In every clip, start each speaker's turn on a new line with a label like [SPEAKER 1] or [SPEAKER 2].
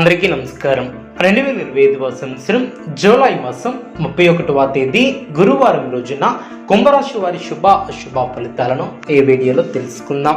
[SPEAKER 1] అందరికీ నమస్కారం. రెండు వేల ఇరవై ఐదవ సంవత్సరం జూలై మాసం ముప్పై ఒకటవ తేదీ గురువారం రోజున కుంభరాశి వారి శుభ అశుభ ఫలితాలను ఈ వీడియోలో తెలుసుకుందాం.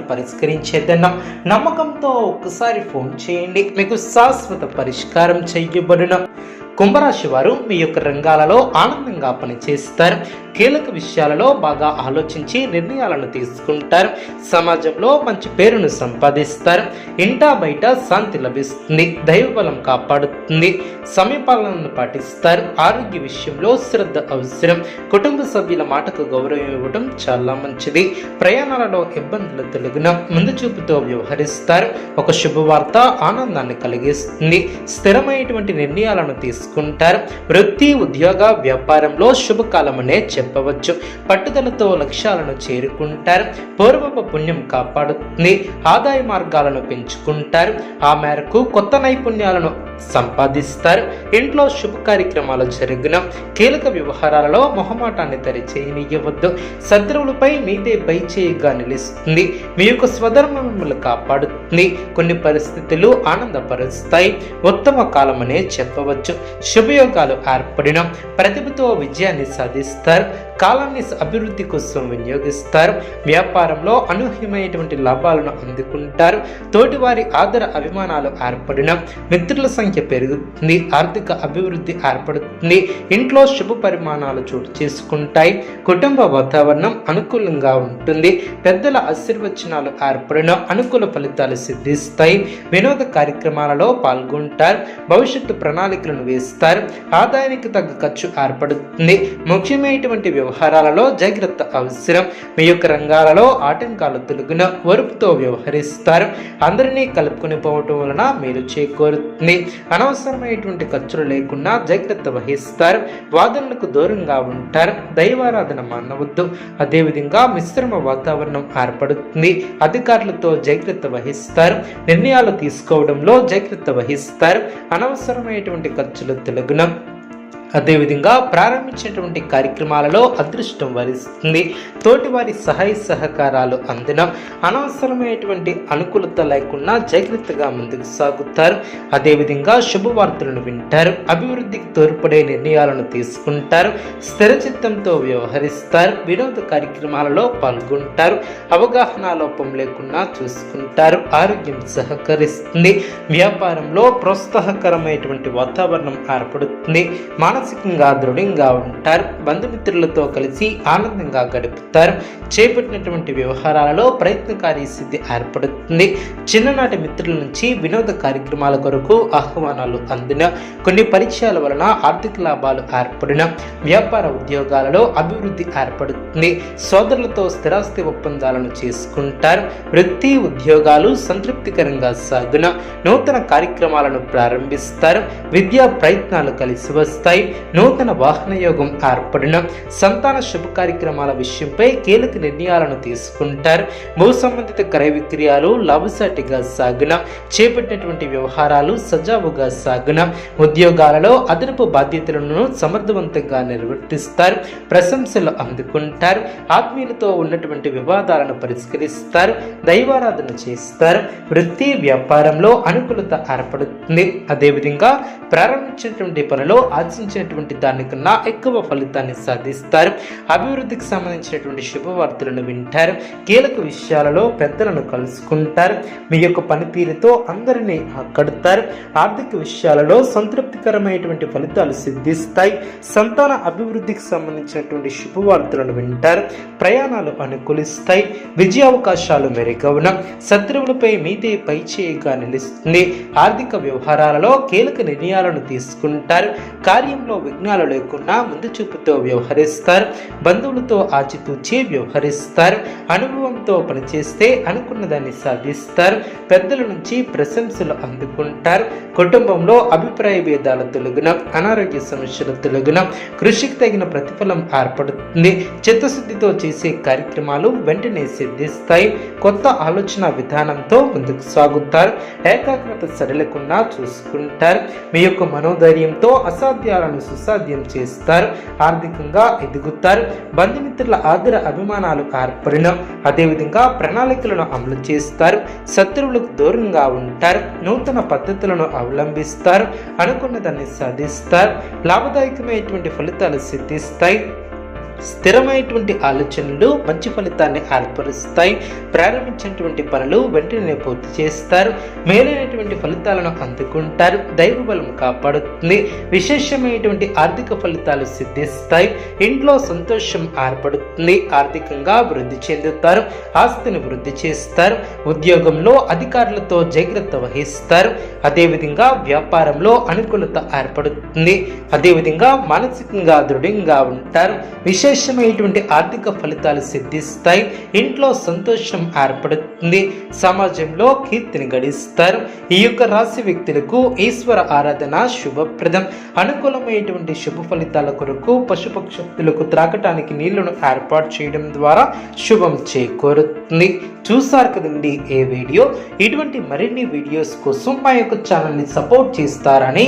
[SPEAKER 1] పరిష్కరించేద్దన్నాం నమ్మకంతో ఒకసారి ఫోన్ చేయండి. మీకు శాశ్వత పరిష్కారం చేయబడిన. కుంభరాశి వారు మీ యొక్క రంగాలలో ఆనందంగా పనిచేస్తారు. కీలక విషయాలలో బాగా ఆలోచించి నిర్ణయాలను తీసుకుంటారు. సమాజంలో మంచి పేరును సంపాదిస్తారు. ఇంటా బయట శాంతి లభిస్తుంది. దైవబలం కాపాడుతుంది. సమయపాలనను పాటిస్తారు. ఆరోగ్య విషయంలో శ్రద్ధ అవసరం. కుటుంబ సభ్యుల మాటకు గౌరవం ఇవ్వడం చాలా మంచిది. ప్రయాణాలలో ఇబ్బందులు తొలగిన ముందు చూపుతో వ్యవహరిస్తారు. ఒక శుభవార్త ఆనందాన్ని కలిగిస్తుంది. స్థిరమైనటువంటి నిర్ణయాలను తీసుకుంటారు వృత్తి ఉద్యోగ వ్యాపారంలో శుభకాలమనే చెప్పవచ్చు. పట్టుదలతో లక్ష్యాలను చేరుకుంటారు. పూర్వపు పుణ్యం కాపాడుతుంది. ఆదాయ మార్గాలను పెంచుకుంటారు. ఆ మేరకు కొత్త నైపుణ్యాలను సంపాదిస్తారు. ఇంట్లో శుభ కార్యక్రమాలు జరిగిన. కీలక వ్యవహారాలలో మొహమాటాన్ని తరిచేయనివ్వద్దు శత్రువులపై మీదే పై చేయిగా నిలుస్తుంది. మీ యొక్క స్వధర్మములు కాపాడుతుంది. కొన్ని పరిస్థితులు ఆనందపరుస్తాయి. ఉత్తమ కాలమనే చెప్పవచ్చు. శుభయోగాలు ఏర్పడిన ప్రతిభతో విజయాన్ని సాధిస్తారు కాలాన్ని అభివృద్ధి కోసం వినియోగిస్తారు వ్యాపారంలో అనూహ్యమైనటువంటి లాభాలను అందుకుంటారు తోటివారి ఆదర అభిమానాలు ఏర్పడిన మిత్రుల సంఖ్య పెరుగుతుంది ఆర్థిక అభివృద్ధి ఏర్పడుతుంది ఇంట్లో శుభ పరిమాణాలు చోటు చేసుకుంటాయి కుటుంబ వాతావరణం అనుకూలంగా ఉంటుంది పెద్దల ఆశీర్వచనాలు ఏర్పడిన అనుకూల ఫలితాలు సిద్ధిస్తాయి వినోద కార్యక్రమాలలో పాల్గొంటారు భవిష్యత్తు ప్రణాళికలను వేస్తారు ఆదాయానికి తగ్గ ఖర్చు ఏర్పడుతుంది. ముఖ్యమైనటువంటి వ్యవహారాలలో జాగ్రత్త అవసరం. మీ యొక్క రంగాలలో ఆటంకాలు తొలగిన వరుపుతో వ్యవహరిస్తారు. అందరినీ కలుపుకొని పోవటం వలన మీరు చేకూరుతుంది. అనవసరమైనటువంటి ఖర్చులు లేకుండా జాగ్రత్త వహిస్తారు. వాదనలకు దూరంగా ఉంటారు. దైవారాధన మానవద్దు. అదేవిధంగా మిశ్రమ వాతావరణం ఏర్పడుతుంది. అధికారులతో జాగ్రత్త వహిస్తారు. నిర్ణయాలు తీసుకోవడంలో జాగ్రత్త వహిస్తారు. అనవసరమైనటువంటి ఖర్చులు తొలగిన అదేవిధంగా ప్రారంభించినటువంటి కార్యక్రమాలలో అదృష్టం వరిస్తుంది. తోటివారి సహాయ సహకారాలు అందిన అనవసరమైనటువంటి అనుకూలత లేకుండా జాగ్రత్తగా ముందుకు సాగుతారు. అదేవిధంగా శుభవార్తలను వింటారు. అభివృద్ధికి తోడ్పడే నిర్ణయాలను తీసుకుంటారు. స్థిరచిత్తంతో వ్యవహరిస్తారు. వినోద కార్యక్రమాలలో పాల్గొంటారు. అవగాహన లోపం లేకుండా చూసుకుంటారు. ఆరోగ్యం సహకరిస్తుంది. వ్యాపారంలో ప్రోత్సాహకరమైనటువంటి వాతావరణం ఏర్పడుతుంది. మానసికంగా దృఢంగా ఉంటారు. బంధుమిత్రులతో కలిసి ఆనందంగా గడుపుతారు. చేపట్టినటువంటి వ్యవహారాలలో ప్రయత్నకారి సిద్ధి ఏర్పడుతుంది. చిన్ననాటి మిత్రుల నుంచి వినోద కార్యక్రమాల కొరకు ఆహ్వానాలు అందిన కొన్ని పరిచయాల వలన ఆర్థిక లాభాలు ఏర్పడిన వ్యాపార ఉద్యోగాలలో అభివృద్ధి ఏర్పడుతుంది. సోదరులతో స్థిరాస్తి ఒప్పందాలను చేసుకుంటారు. వృత్తి ఉద్యోగాలు సంతృప్తికరంగా సాగున నూతన కార్యక్రమాలను ప్రారంభిస్తారు. విద్యా ప్రయత్నాలు కలిసి వస్తాయి. నూతన వాహన యోగం ఏర్పడిన సంతాన శుభ కార్యక్రమాల విషయంపై కీలక నిర్ణయాలను తీసుకుంటారు. భూ సంబంధిత క్రయ విక్రయాలు లాభసాటిగా సాగున చేపట్టినటువంటి వ్యవహారాలు సజావుగా సాగున ఉద్యోగాలలో అదనపు బాధ్యతలను సమర్థవంతంగా నిర్వర్తిస్తారు. ప్రశంసలు అందుకుంటారు. ఆత్మీయులతో ఉన్నటువంటి వివాదాలను పరిష్కరిస్తారు. దైవారాధన చేస్తారు. వృత్తి వ్యాపారంలో అనుకూలత ఏర్పడుతుంది. అదేవిధంగా ప్రారంభించినటువంటి పనిలో ఆశించినటువంటి దానికన్నా ఎక్కువ ఫలితాన్ని సాధిస్తారు. అభివృద్ధికి సంబంధించినటువంటి శుభవార్తలను వింటారు. కీలక విషయాలలో పెద్దలను కలుసుకుంటారు. మీ యొక్క పనితీరుతో అందరినీ ఆకడతారు. ఆర్థిక విషయాలలో సంతృప్తికరమైనటువంటి ఫలితాలు సిద్ధిస్తాయి. సంతాన అభివృద్ధికి సంబంధించినటువంటి శుభవార్తలను వింటారు. ప్రయాణాలు అనుకూలిస్తాయి. విజయావకాశాలు మెరుగవున. శత్రువులపై మీదే పై చేయగా నిలుస్తుంది. ఆర్థిక వ్యవహారాలలో కీలక నిర్ణయాలను తీసుకుంటారు. కార్యంలో కార్యంలో విఘ్నాలు లేకుండా ముందు చూపుతో వ్యవహరిస్తారు. బంధువులతో ఆచితూచి వ్యవహరిస్తారు. అనుభవంతో పనిచేస్తే అనుకున్న దాన్ని సాధిస్తారు. పెద్దల నుంచి ప్రశంసలు అందుకుంటారు. కుటుంబంలో అభిప్రాయ భేదాల తొలగిన అనారోగ్య సమస్యల తొలగిన కృషికి తగిన ప్రతిఫలం ఏర్పడుతుంది. చిత్తశుద్ధితో చేసే కార్యక్రమాలు వెంటనే సిద్ధిస్తాయి. కొత్త ఆలోచన విధానంతో ముందుకు సాగుతారు. ఏకాగ్రత సడలకుండా చూసుకుంటారు. మీ యొక్క మనోధైర్యంతో అసాధ్యాలను సుసాధ్యం చేస్తారు ఆర్థికంగా ఎదుగుతారు బంధుమిత్రుల ఆదర అభిమానాలు ఏర్పడిన అదేవిధంగా ప్రణాళికలను అమలు చేస్తారు శత్రువులకు దూరంగా ఉంటారు నూతన పద్ధతులను అవలంబిస్తారు అనుకున్న దాన్ని సాధిస్తారు లాభదాయకమైనటువంటి ఫలితాలు సిద్ధిస్తాయి. స్థిరమైనటువంటి ఆలోచనలు మంచి ఫలితాన్ని ఏర్పరుస్తాయి. ప్రారంభించినటువంటి పనులు వెంటనే పూర్తి చేస్తారు. మేలైనటువంటి ఫలితాలను అందుకుంటారు. దైవ బలం కాపాడుతుంది. విశేషమైనటువంటి ఆర్థిక ఫలితాలు సిద్ధిస్తాయి. ఇంట్లో సంతోషం ఏర్పడుతుంది. ఆర్థికంగా వృద్ధి చెందుతారు. ఆస్తిని వృద్ధి చేస్తారు. ఉద్యోగంలో అధికారులతో జాగ్రత్త వహిస్తారు. అదేవిధంగా వ్యాపారంలో అనుకూలత ఏర్పడుతుంది. అదేవిధంగా మానసికంగా దృఢంగా ఉంటారు. విశేషమైనటువంటి ఆర్థిక ఫలితాలు సిద్ధిస్తాయి. ఇంట్లో సంతోషం ఏర్పడుతుంది. సమాజంలో కీర్తిని గడిస్తారు. ఈ యొక్క రాశి వ్యక్తులకు ఈశ్వర ఆరాధన శుభప్రదం. అనుకూలమైనటువంటి శుభ ఫలితాల కొరకు పశుపక్షులకు త్రాగటానికి నీళ్ళను ఏర్పాటు చేయడం ద్వారా శుభం చేకూరుతుంది. చూసారు కదండి ఏ వీడియో? ఇటువంటి మరిన్ని వీడియోస్ కోసం మా యొక్క ఛానల్ని సపోర్ట్ చేస్తారని